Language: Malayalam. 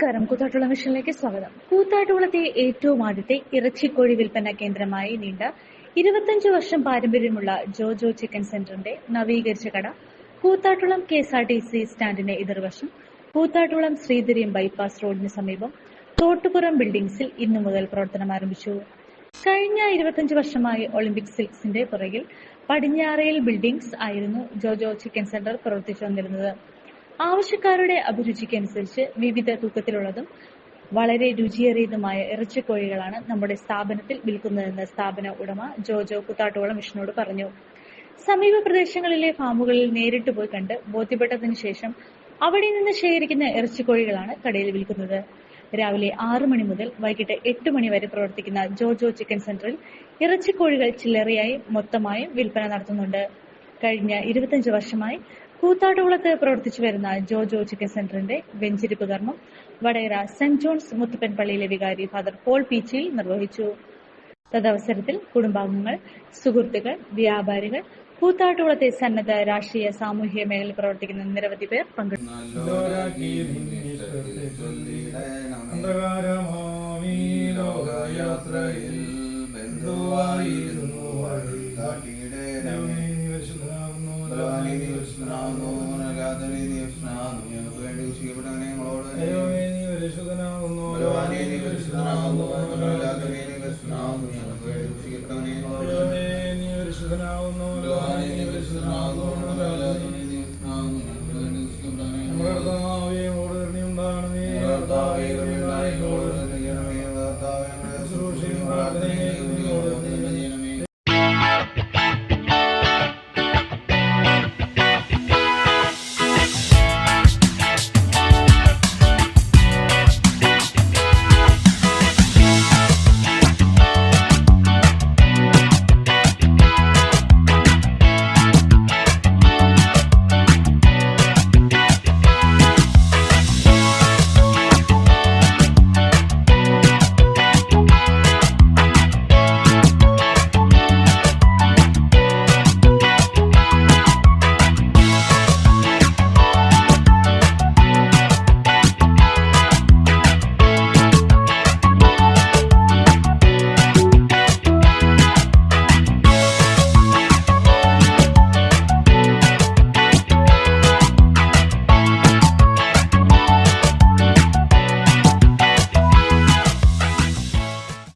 നമസ്കാരം. കൂത്താട്ടുള്ള മിഷനിലേക്ക് സ്വാഗതം. കൂത്താട്ടുകുളത്തെ ഏറ്റവും ആദ്യത്തെ ഇറച്ചിക്കോഴി വിൽപ്പന കേന്ദ്രമായി നീണ്ട ഇരുപത്തഞ്ച് വർഷം പാരമ്പര്യമുള്ള ജോജോ ചിക്കൻ സെന്ററിന്റെ നവീകരിച്ച കട Koothattukulam K S R T C സ്റ്റാൻഡിന്റെ എതിർവശം. കൂത്താട്ടുളം ശ്രീധരിയം ബൈപ്പാസ് റോഡിന് സമീപം തോട്ടുപുറം ബിൽഡിംഗ്സിൽ ഇന്നു മുതൽ പ്രവർത്തനം ആരംഭിച്ചു. കഴിഞ്ഞ ഇരുപത്തഞ്ച് വർഷമായി ഒളിമ്പിക് സിൽക്സിന്റെ പുറകിൽ പടിഞ്ഞാറയിൽ ബിൽഡിംഗ്സ് ആയിരുന്നു ജോജോ ചിക്കൻ സെന്റർ പ്രവർത്തിച്ചു വന്നിരുന്നത്. ആവശ്യക്കാരുടെ അഭിരുചിക്കനുസരിച്ച് വിവിധ തൂക്കത്തിലുള്ളതും വളരെ രുചിയേറിയതുമായ ഇറച്ചിക്കോഴികളാണ് നമ്മുടെ സ്ഥാപനത്തിൽ വിൽക്കുന്നതെന്ന് സ്ഥാപന ഉടമ ജോജോ കുത്താട്ടോളം വിഷ്ണുവോട് പറഞ്ഞു. സമീപ പ്രദേശങ്ങളിലെ ഫാമുകളിൽ നേരിട്ട് പോയി കണ്ട് ബോധ്യപ്പെട്ടതിനു ശേഷം അവിടെ നിന്ന് ശേഖരിക്കുന്ന ഇറച്ചിക്കോഴികളാണ് കടയിൽ വിൽക്കുന്നത്. രാവിലെ ആറു മണി മുതൽ വൈകിട്ട് എട്ട് മണി വരെ പ്രവർത്തിക്കുന്ന ജോജോ ചിക്കൻ സെന്ററിൽ ഇറച്ചിക്കോഴികൾ ചില്ലറയായും മൊത്തമായും വിൽപ്പന നടത്തുന്നുണ്ട്. കഴിഞ്ഞ ഇരുപത്തിയഞ്ച് വർഷമായി കൂത്താട്ടുകുളത്ത് പ്രവർത്തിച്ചു വരുന്ന ജോ ജോ ചിക്കൻ സെന്ററിന്റെ വെഞ്ചിരിപ്പ് കർമ്മം. വടകര സെന്റ് ജോൺസ് മുത്തപ്പൻ പള്ളിയിലെ വികാരി ഫാദർ പോൾ പീച്ചിയിൽ നിർവഹിച്ചു. തദവസരത്തിൽ കുടുംബാംഗങ്ങൾ സുഹൃത്തുക്കൾ വ്യാപാരികൾ കൂത്താട്ടുകുളത്തെ സന്നദ്ധ രാഷ്ട്രീയ സാമൂഹ്യ മേഖലയിൽ പ്രവർത്തിക്കുന്ന നിരവധി പേർ പങ്കെടുത്തു. നീ ഞങ്ങൾക്ക് വേണ്ടി കുശിക്കപ്പെട്ടവനെ ഞങ്ങളോട് ഞങ്ങൾക്ക് വേണ്ടി കുശിക്കപ്പെട്ടവനെ ഞങ്ങളോട് ഞങ്ങൾക്ക് വേണ്ടി കുശിക്കപ്പെട്ടവനെ ഞങ്ങളോട്